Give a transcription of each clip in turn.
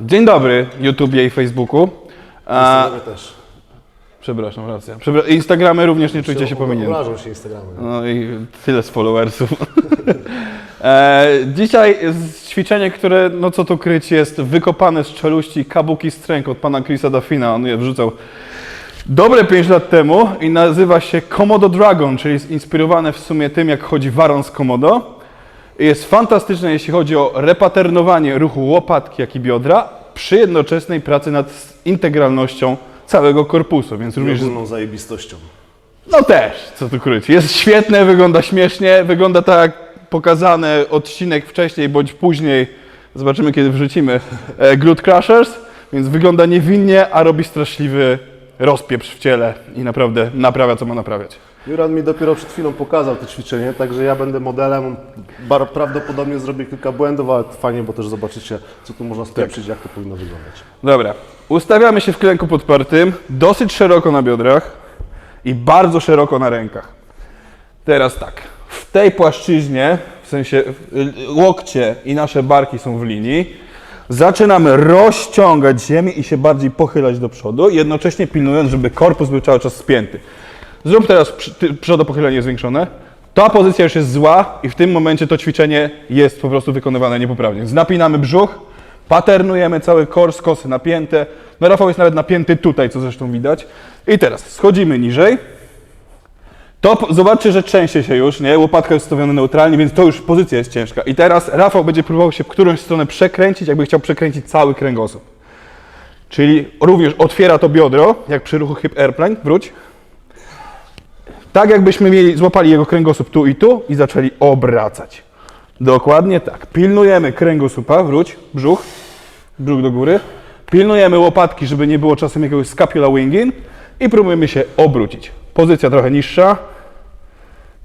Dzień dobry YouTubie i Facebooku. A, Instagramy też. przepraszam, racja. Przepra- Instagramy również nie czujcie się pominięci. Obrażą się Instagramy. No i tyle z followersów. e, dzisiaj ćwiczenie, które, no co tu kryć, jest wykopane z czeluści kabuki stręk od pana Chrisa Duffina. On je wrzucał dobre 5 lat temu i nazywa się Komodo Dragon, czyli inspirowane w sumie tym, jak chodzi waron z Komodo. Jest fantastyczne, jeśli chodzi o repaternowanie ruchu łopatki, jak i biodra przy jednoczesnej pracy nad integralnością całego korpusu, więc również ogólną zajebistością. no też, co tu kryć. Jest świetne, wygląda śmiesznie, wygląda tak jak pokazany odcinek wcześniej bądź później. Zobaczymy, kiedy wrzucimy e, Glute Crushers, więc wygląda niewinnie, a robi straszliwy rozpieprz w ciele i naprawdę naprawia, co ma naprawiać. Juran mi dopiero przed chwilą pokazał to ćwiczenie, także ja będę modelem. Bar prawdopodobnie zrobię kilka błędów, ale fajnie, bo też zobaczycie, co tu można spieprzyć, jak to powinno wyglądać. Dobra, ustawiamy się w klęku podpartym, dosyć szeroko na biodrach i bardzo szeroko na rękach. Teraz tak, w tej płaszczyźnie, w sensie y, łokcie i nasze barki są w linii, zaczynamy rozciągać ziemię i się bardziej pochylać do przodu, jednocześnie pilnując, żeby korpus był cały czas spięty. Zrób teraz przodopochylenie zwiększone. Ta pozycja już jest zła i w tym momencie to ćwiczenie jest po prostu wykonywane niepoprawnie. Więc napinamy brzuch, paternujemy cały kor, skosy napięte. No Rafał jest nawet napięty tutaj, co zresztą widać. I teraz schodzimy niżej. To zobaczcie, że trzęsie się już, nie? Łopatka jest ustawiona neutralnie, więc to już pozycja jest ciężka. I teraz Rafał będzie próbował się w którąś stronę przekręcić, jakby chciał przekręcić cały kręgosłup. Czyli również otwiera to biodro, jak przy ruchu hip airplane, wróć. Tak jakbyśmy mieli, złapali jego kręgosłup tu i tu i zaczęli obracać. Dokładnie tak. Pilnujemy kręgosłupa, wróć, brzuch, brzuch do góry. Pilnujemy łopatki, żeby nie było czasem jakiegoś scapula wingin i próbujemy się obrócić. Pozycja trochę niższa.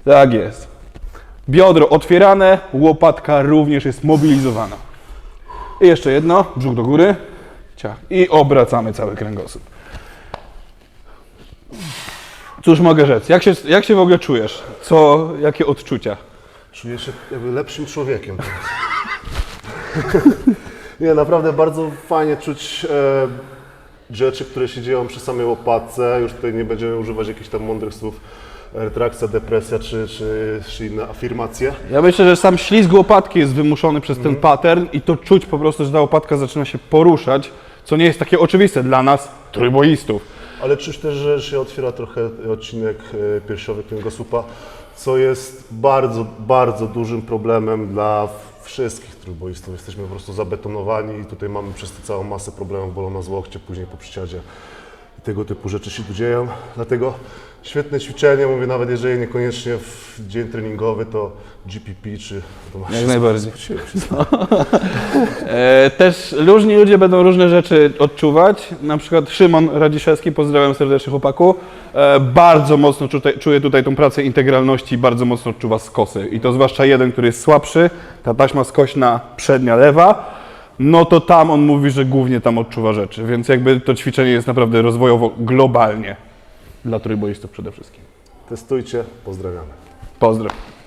Tak jest. Biodro otwierane, łopatka również jest mobilizowana. I jeszcze jedno, brzuch do góry. Ciach. I obracamy cały kręgosłup. Cóż mogę rzec? Jak się, jak się w ogóle czujesz? Co, jakie odczucia? Czuję się jakby lepszym człowiekiem. Nie, naprawdę bardzo fajnie czuć e, rzeczy, które się dzieją przy samej łopatce. Już tutaj nie będziemy używać jakichś tam mądrych słów. Retrakcja, depresja czy, czy, czy inne afirmacje. Ja myślę, że sam ślizg łopatki jest wymuszony przez ten pattern i to czuć po prostu, że ta łopatka zaczyna się poruszać, co nie jest takie oczywiste dla nas, trójboistów. Ale czuć też, że się otwiera trochę odcinek e, piersiowy kręgosłupa, co jest bardzo, bardzo dużym problemem dla wszystkich trójboistów. Jesteśmy po prostu zabetonowani i tutaj mamy przez to całą masę problemów, bolą nas łokcie, później po przysiadzie i tego typu rzeczy się tu dzieją. Dlatego świetne ćwiczenie, mówię, nawet jeżeli niekoniecznie w dzień treningowy, to GPP czy... To Jak najbardziej. Się- E, też różni ludzie będą różne rzeczy odczuwać. Na przykład Szymon Radziszewski, pozdrawiam serdecznie chłopaku, e, bardzo mocno tutaj, czuje tutaj tą pracę integralności, bardzo mocno odczuwa skosy. I to zwłaszcza jeden, który jest słabszy, ta taśma skośna przednia lewa, no to tam on mówi, że głównie tam odczuwa rzeczy. Więc jakby to ćwiczenie jest naprawdę rozwojowo globalnie dla trójboistów przede wszystkim. Testujcie, pozdrawiamy. Pozdro.